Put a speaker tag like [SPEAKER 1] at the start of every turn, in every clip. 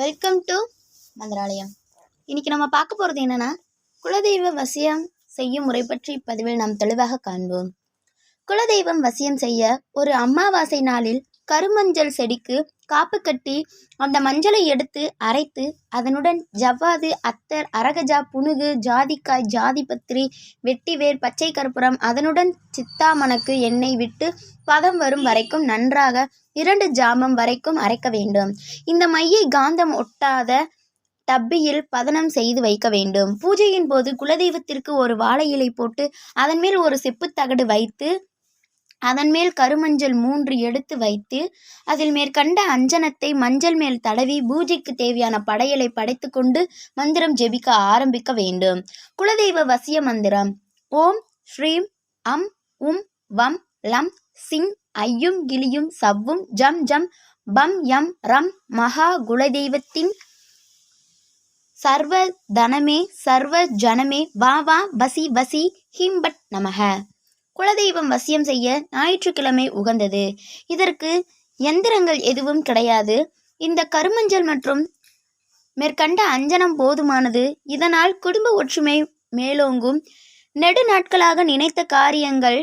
[SPEAKER 1] Welcome to Mantralayam. இன்னைக்கு நம்ம பார்க்க போகிறது என்னென்னா குலதெய்வ வசியம் செய்யும் முறை பற்றி பதிவில் நாம் தெளிவாக காண்போம். குலதெய்வம் வசியம் செய்ய ஒரு அமாவாசை நாளில் கருமஞ்சள் செடிக்கு காப்பு கட்டி அந்த மஞ்சளை எடுத்து அரைத்து அதனுடன் ஜவ்வாது அத்தர் அரகஜா புனுகு ஜாதிக்காய் ஜாதிபத்திரி வெட்டிவேர் பச்சை கற்பூரம் அதனுடன் சித்தாமணக்கு எண்ணெய் விட்டு பதம் வரும் வரைக்கும் நன்றாக இரண்டு ஜாமம் வரைக்கும் அரைக்க வேண்டும். இந்த மையை காந்தம் ஒட்டாத டப்பியில் பதனம் செய்து வைக்க வேண்டும். பூஜையின் போது குலதெய்வத்திற்கு ஒரு வாழை இலை போட்டு அதன் மேல் ஒரு செப்புத்தகடு வைத்து அதன் மேல் கருமஞ்சள் மூன்று எடுத்து வைத்து அதில் மேற்கண்ட அஞ்சனத்தை மஞ்சள் மேல் தடவி பூஜைக்கு தேவையான படையலை படைத்து கொண்டு மந்திரம் ஜெபிக்க ஆரம்பிக்க வேண்டும். குலதெய்வ வசிய மந்திரம். ஓம் ஸ்ரீம் அம் உம் வம் லம் சிங் ஐயும் கிளியும் சவ்வும் ஜம் ஜம் பம் யம் ரம் மகா குலதெய்வத்தின் சர்வ தனமே சர்வ ஜனமே வா வா வசி வசி ஹிம்பட் நமக. குலதெய்வம் வசியம் செய்ய ஞாயிற்றுக்கிழமை உகந்தது. இதற்கு எந்திரங்கள் எதுவும் கிடையாது. இந்த கருமஞ்சள் மற்றும் மேற்கண்ட அஞ்சனம் போதுமானது. இதனால் குடும்ப ஒற்றுமை மேலோங்கும். நெடு நாட்களாக நினைத்த காரியங்கள்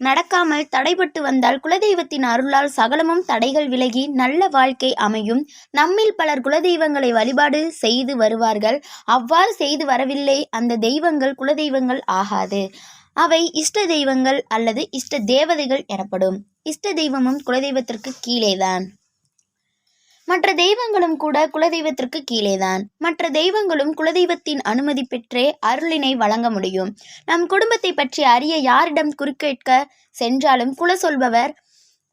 [SPEAKER 1] நடக்காமல் தடைபட்டு வந்தால் குலதெய்வத்தின் அருளால் சகலமும் தடைகள் விலகி நல்ல வாழ்க்கை அமையும். நம்மில் பலர் குலதெய்வங்களை வழிபாடு செய்து வருவார்கள். அவ்வாறு செய்து வரவில்லை. அந்த தெய்வங்கள் குலதெய்வங்கள் ஆகாது. அவை இஷ்ட தெய்வங்கள் அல்லது இஷ்ட தேவதைகள் எனப்படும். இஷ்ட தெய்வமும் குலதெய்வத்திற்கு கீழேதான். மற்ற தெய்வங்களும் கூட குலதெய்வத்திற்கு கீழேதான். மற்ற தெய்வங்களும் குலதெய்வத்தின் அனுமதி பெற்றே அருளினை வழங்க முடியும். நம் குடும்பத்தை பற்றி அறிய யாரிடம் குறுக்கேட்க சென்றாலும் குல சொல்பவர்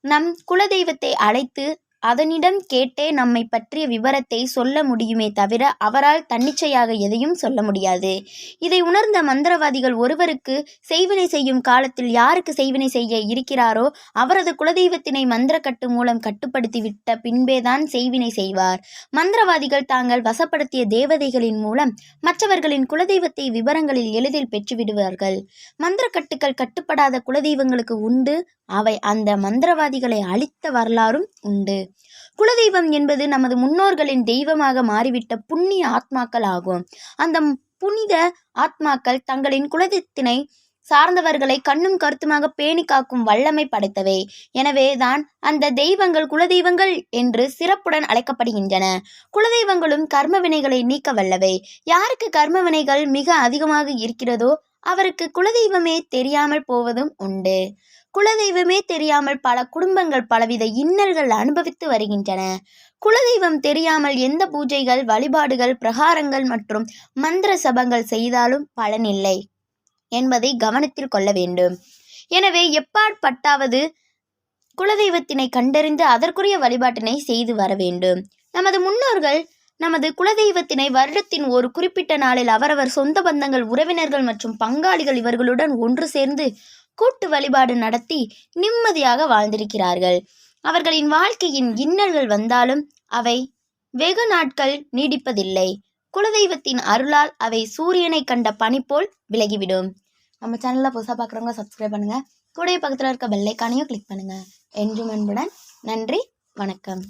[SPEAKER 1] நம் குலதெய்வத்தை அழைத்து அதனிடம் கேட்டே நம்மை பற்றிய விவரத்தை சொல்ல முடியுமே தவிர அவரால் தன்னிச்சையாக எதையும் சொல்ல முடியாது. இதை உணர்ந்த மந்திரவாதிகள் ஒருவருக்கு செய்வினை செய்யும் காலத்தில் யாருக்கு செய்வினை செய்ய இருக்கிறாரோ அவரது குலதெய்வத்தினை மந்திரக்கட்டு மூலம் கட்டுப்படுத்தி விட்ட பின்பேதான் செய்வினை செய்வார். மந்திரவாதிகள் தாங்கள் வசப்படுத்திய தேவதைகளின் மூலம் மற்றவர்களின் குலதெய்வத்தை விவரங்களில் எளிதில் பெற்றுவிடுவார்கள். மந்திரக்கட்டுகள் கட்டுப்படாத குலதெய்வங்களுக்கு உண்டு அவை அந்த மந்திரவாதிகளை அழித்த வரலாறும் உண்டு. குலதெய்வம் என்பது நமது முன்னோர்களின் தெய்வமாக மாறிவிட்ட புண்ணிய ஆத்மாக்கள் ஆகும். அந்த புனித ஆத்மாக்கள் தங்களின் குலதெய்வத்தினை சார்ந்தவர்களை கண்ணும் கருத்துமாக பேணி காக்கும் வல்லமை படைத்தவை. எனவே தான் அந்த தெய்வங்கள் குலதெய்வங்கள் என்று சிறப்புடன் அழைக்கப்படுகின்றன. குலதெய்வங்களும் கர்ம வினைகளை நீக்க வல்லவை. யாருக்கு கர்ம வினைகள் மிக அதிகமாக இருக்கிறதோ அவருக்கு குலதெய்வமே தெரியாமல் போவதும் உண்டு. குலதெய்வமே தெரியாமல் பல குடும்பங்கள் பலவித இன்னல்கள் அனுபவித்து வருகின்றன. குலதெய்வம் தெரியாமல் எந்த பூஜைகள் வழிபாடுகள் பிரகாரங்கள் மற்றும் மந்திர சபங்கள் செய்தாலும் பலனில்லை என்பதை கவனத்தில் கொள்ள வேண்டும். எனவே எப்பாற்பட்டாவது குலதெய்வத்தினை கண்டறிந்து அதற்குரிய வழிபாட்டினை செய்து வர வேண்டும். நமது முன்னோர்கள் நமது குலதெய்வத்தினை வருடத்தின் ஒரு குறிப்பிட்ட நாளில் அவரவர் சொந்த பந்தங்கள் உறவினர்கள் மற்றும் பங்காளிகள் இவர்களுடன் ஒன்று சேர்ந்து கூட்டு வழிபாடு நடத்தி நிம்மதியாக வாழ்ந்திருக்கிறார்கள். அவர்களின் வாழ்க்கையின் இன்னல்கள் வந்தாலும் அவை வெகு நாட்கள் நீடிப்பதில்லை. குலதெய்வத்தின் அருளால் அவை சூரியனை கண்ட பனி போல் விலகிவிடும். நம்ம சேனலில் புதுசாக பார்க்குறவங்க சப்ஸ்கிரைப் பண்ணுங்கள் கூடைய பக்கத்தில் இருக்க பெல்லைக்கானையும் கிளிக் பண்ணுங்கள் என்றும் அன்புடன் நன்றி வணக்கம்.